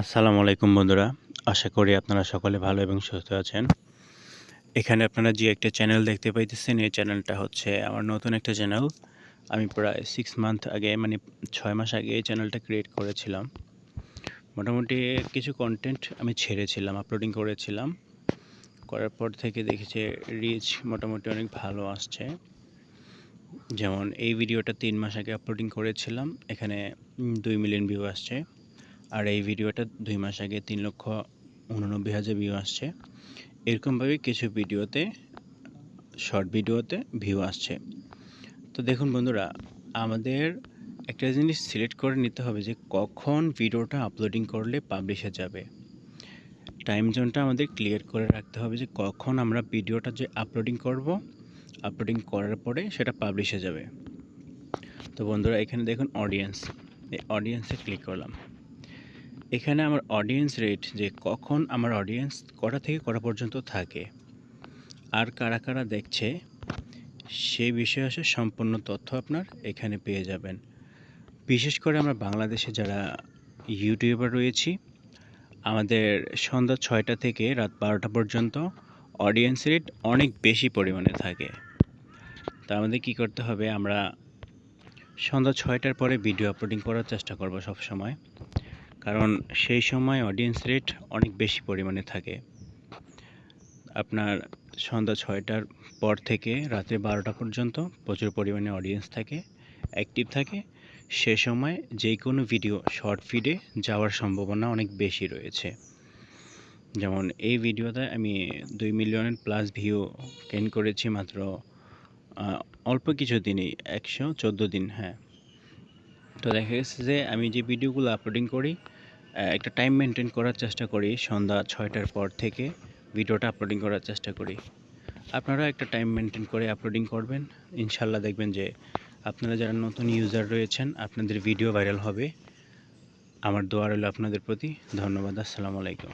আসসালামু আলাইকুম বন্ধুরা, আশা করি আপনারা সকলে ভালো এবং সুস্থ আছেন। এখানে আপনারা যে একটা চ্যানেল দেখতে পাইতেছেন, এই চ্যানেলটা হচ্ছে আমার নতুন একটা চ্যানেল। আমি প্রায় সিক্স মান্থ আগে মানে ছয় মাস আগে এই চ্যানেলটা ক্রিয়েট করেছিলাম। মোটামুটি কিছু কন্টেন্ট আমি ছেড়েছিলাম আপলোডিং করেছিলাম। করার পর থেকে দেখেছি রিচ মোটামুটি অনেক ভালো আসছে। যেমন এই ভিডিওটা তিন মাস আগে আপলোডিং করেছিলাম, এখানে দুই মিলিয়ন ভিউ আসছে। আর এই ভিডিওটা দুই মাস আগে তিন লক্ষ উননব্বই হাজার ভিউ আসছে। এরকমভাবে কিছু ভিডিওতে শর্ট ভিডিওতে ভিউ আসছে। তো দেখুন বন্ধুরা, আমাদের একটা জিনিস সিলেক্ট করে নিতে হবে যে কখন ভিডিওটা আপলোডিং করলে পাবলিশে যাবে। টাইম জোনটা আমাদের ক্লিয়ার করে রাখতে হবে যে কখন আমরা ভিডিওটা যে আপলোডিং করব আপলোডিং করার পরে সেটা পাবলিশে যাবে। তো বন্ধুরা, এখানে দেখুন অডিয়েন্স এই অডিয়েন্সে ক্লিক করলাম। এখানে আমার অডিয়েন্স রেট যে কখন আমার অডিয়েন্স কটা থেকে কটা পর্যন্ত থাকে, আর কারা কারা দেখছে, সেই বিষয়ে আসে সম্পূর্ণ তথ্য আপনার এখানে পেয়ে যাবেন। বিশেষ করে আমরা বাংলাদেশে যারা ইউটিউবার রয়েছি, আমাদের সন্ধ্যা ছয়টা থেকে রাত বারোটা পর্যন্ত অডিয়েন্স রেট অনেক বেশি পরিমাণে থাকে। তা আমাদের কী করতে হবে, আমরা সন্ধ্যা ছয়টার পরে ভিডিও আপলোডিং করার চেষ্টা করব সব সময় কারণ সেই সময় অডিয়েন্স রেট অনেক বেশি পরিমাণে থাকে। আপনার সন্ধ্যা ছয়টার পর থেকে রাত্রে বারোটা পর্যন্ত প্রচুর পরিমাণে অডিয়েন্স থাকে অ্যাক্টিভ থাকে। সে সময় যে কোনো ভিডিও শর্ট ফিডে যাওয়ার সম্ভাবনা অনেক বেশি রয়েছে। যেমন এই ভিডিওতে আমি দুই মিলিয়নের প্লাস ভিউ গেইন করেছি মাত্র অল্প কিছু দিনই, একশো চোদ্দ দিন হ্যাঁ। তো দেখা গেছে যে আমি যে ভিডিওগুলো আপলোডিং করি একটা টাইম মেনটেন করার চেষ্টা করি, সন্ধ্যা ছয়টার পর থেকে ভিডিওটা আপলোডিং করার চেষ্টা করি। আপনারা একটা টাইম মেনটেন করে আপলোডিং করবেন। ইনশাল্লাহ দেখবেন যে আপনারা যারা নতুন ইউজার রয়েছেন, আপনাদের ভিডিও ভাইরাল হবে। আমার দোয়া রইল আপনাদের প্রতি। ধন্যবাদ, আসসালামু আলাইকুম।